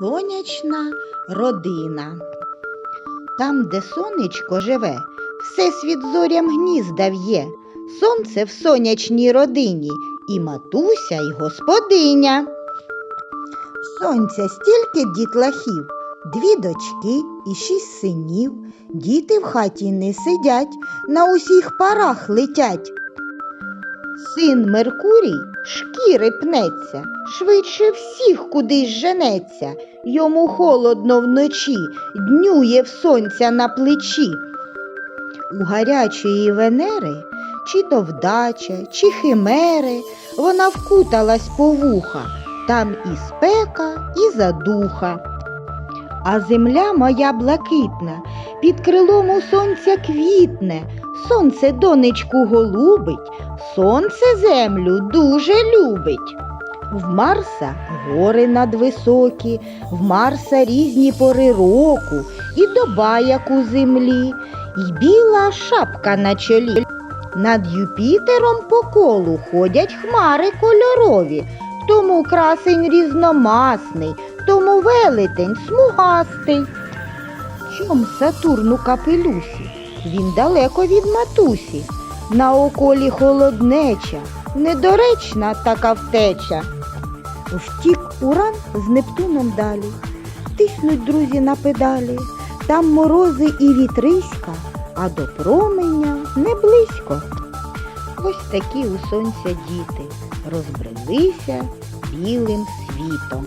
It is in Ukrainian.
Сонячна родина. Там, де сонечко живе, всесвіт зорям гнізда в'є. Сонце в сонячній родині, і матуся, і господиня. Сонця стільки дітлахів, дві дочки і шість синів. Діти в хаті не сидять, на усіх парах летять. Син Меркурій шкіри пнеться, швидше всіх кудись женеться, йому холодно вночі, днює в сонця на плечі. У гарячої Венери, чи то вдача, чи химери, вона вкуталась по вуха, там і спека, і задуха. А земля моя блакитна, під крилом у сонця квітне, сонце донечку голубить, сонце землю дуже любить. В Марса гори надвисокі, в Марса різні пори року, і доба, як у землі, і біла шапка на чолі. Над Юпітером по колу ходять хмари кольорові, тому красень різномасний, тому велетень смугастий. Чом Сатурн у капелюсі? Він далеко від матусі. На околі холоднеча, недоречна така втеча. Втік уран з Нептуном далі. Тиснуть друзі на педалі. Там морози і вітриська, а до променя не близько. Ось такі у сонця діти розбрелися білим світом.